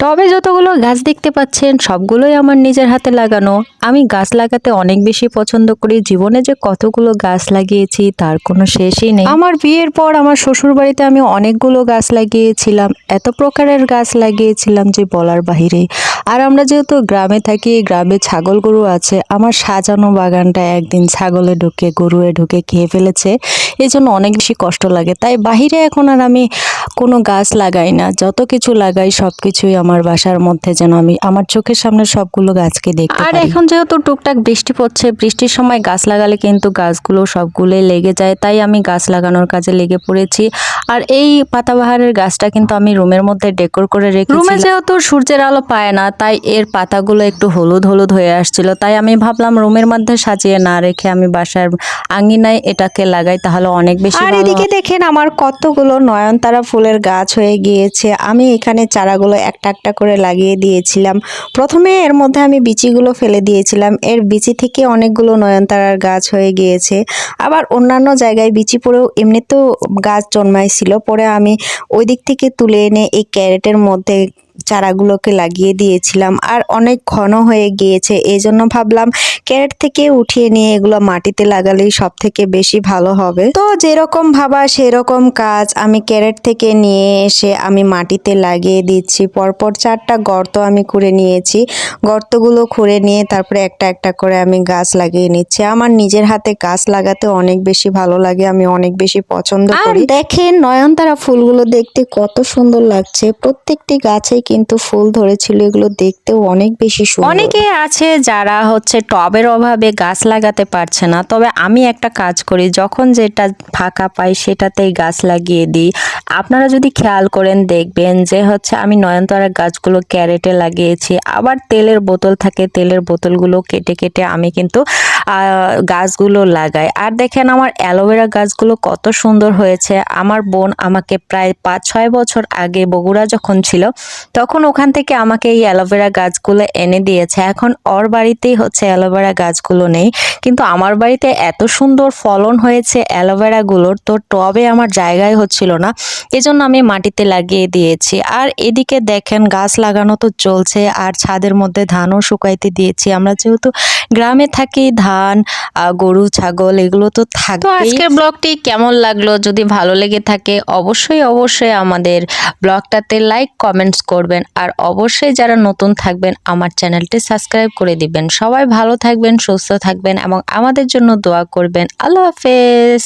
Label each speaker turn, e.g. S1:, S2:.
S1: টবে যতগুলো গাছ দেখতে পাচ্ছেন, সবগুলোই আমার নিজের হাতে লাগানো। আমি গাছ লাগাতে অনেক বেশি পছন্দ করি। জীবনে যে কতগুলো গাছ লাগিয়েছি, তার কোনো শেষই নেই। আমার বিয়ের পর আমার শ্বশুর বাড়িতে আমি অনেকগুলো গাছ লাগিয়েছিলাম। এত প্রকারের গাছ লাগিয়েছিলাম যে বলার বাহিরে। আর আমরা যেহেতু গ্রামে থাকি, গ্রামে ছাগল গরু আছে, আমার সাজানো বাগানটা একদিন ছাগলে ঢুকে, গরুয়ে ঢুকে খেয়ে ফেলেছে। এই জন্য অনেক বেশি কষ্ট লাগে। তাই বাহিরে এখন আর আমি কোনো গাছ লাগাই না। যত কিছু লাগাই সব কিছুই আমার বাসার মধ্যে যেন আমি আমার চোখের সামনে সবগুলো গাছকে দেখতে আর এখন যেহেতু টুকটাক বৃষ্টি পড়ছে বৃষ্টির সময় গাছ লাগালে কিন্তু গাছগুলো সবগুলোই লেগে যায় তাই আমি গাছ লাগানোর কাজে লেগে পড়েছি। আর এই পাতাবাহারের গাছটা কিন্তু আমি রুমের মধ্যে ডেকোর করে রেখেছি রুমে যেহেতু সূর্যের আলো পায় না তাই এর পাতাগুলো একটু হলুদ হলুদ হয়ে আসছিল তাই আমি ভাবলাম রুমের মধ্যে সাজিয়ে না রেখে আমি বাসার আঙিনায় এটাকে লাগাই তাহলে অনেক বেশি
S2: আর এদিকে দেখেন আমার কতগুলো নয়নতারা ফুলের গাছ হয়ে গিয়েছে আমি এখানে চারাগুলো একটা একটা করে লাগিয়ে দিয়েছিলাম। প্রথমে এর মধ্যে আমি বিচিগুলো ফেলে দিয়েছিলাম। এর বিচি থেকে অনেকগুলো নয়নতারার গাছ হয়ে গিয়েছে। আবার অন্যান্য জায়গায় বিচি পড়েও এমনিতেও গাছ জন্মাইছিল। পরে আমি ওই দিক থেকে তুলে এনে এই ক্যারেটের মধ্যে চারাগুলোকে লাগিয়ে দিয়েছিলাম আর অনেক ঘন হয়ে গিয়েছে। এই জন্য ভাবলাম ক্যারেট থেকে উঠিয়ে নিয়ে এগুলো মাটিতে লাগালেই সব থেকে বেশি ভালো হবে। তো যেরকম ভাবা সেরকম কাজ আমি ক্যারেট থেকে নিয়ে এসে আমি মাটিতে লাগিয়ে দিচ্ছি। পরপর চারটা গর্ত আমি করে নিয়েছি। গর্তগুলো খুঁড়ে নিয়ে তারপরে একটা একটা করে আমি গাছ লাগিয়ে নিচ্ছি। আমার নিজের হাতে গাছ লাগাতে অনেক বেশি ভালো লাগে আমি অনেক বেশি পছন্দ করি। দেখেন নয়নতারা ফুলগুলো দেখতে কত সুন্দর লাগছে। প্রত্যেকটি গাছেই কিন্তু ফুল ধরেছিল, এগুলো দেখতেও অনেক বেশি সুন্দর।
S1: অনেকে আছে যারা হচ্ছে টবের অভাবে গাছ লাগাতে পারছে না। তবে আমি একটা কাজ করি, যখন যেটা ফাঁকা পাই সেটাতেই গাছ লাগিয়ে দিই। আপনারা যদি খেয়াল করেন, দেখবেন যে হচ্ছে আমি নয়নতারা গাছগুলো ক্যারেটে লাগিয়েছি। আবার তেলের বোতল থাকে, তেলের বোতলগুলো কেটে কেটে আমি কিন্তু গাছগুলো লাগাই। আর দেখেন আমার অ্যালোভেরা গাছগুলো কত সুন্দর হয়েছে। আমার বোন আমাকে প্রায় পাঁচ, ছয় বছর আগে বগুড়া যখন ছিল, তখন ওখান থেকে আমাকে এই অ্যালোভেরা গাছগুলো এনে দিয়েছে। এখন ওর বাড়িতেই হচ্ছে অ্যালোভেরা গাছগুলো নেই। কিন্তু আমার বাড়িতে এত সুন্দর ফলন হয়েছে অ্যালোভেরাগুলোর, তো টবে আমার জায়গায় হচ্ছিল না। এজন্য আমি মাটিতে লাগিয়ে দিয়েছি। আর এদিকে দেখেন গাছ লাগানো তো চলছে, আর ছাদের মধ্যে ধানও শুকাইতে দিয়েছি। আমরা যেহেতু গ্রামে থাকি, ধান আহ, গরু ছাগল এগুলো তো থাকবে আজকের ব্লগটি কেমন লাগল? যদি ভালো লেগে থাকে অবশ্যই অবশ্যই আমাদের ব্লগটাতে লাইক কমেন্টস করবেন। আর অবশ্যই যারা নতুন থাকবেন আমার চ্যানেলটি সাবস্ক্রাইব করে দিবেন। সবাই ভালো থাকবেন সুস্থ থাকবেন এবং আমাদের জন্য দোয়া করবেন। আল্লাহ হাফেজ।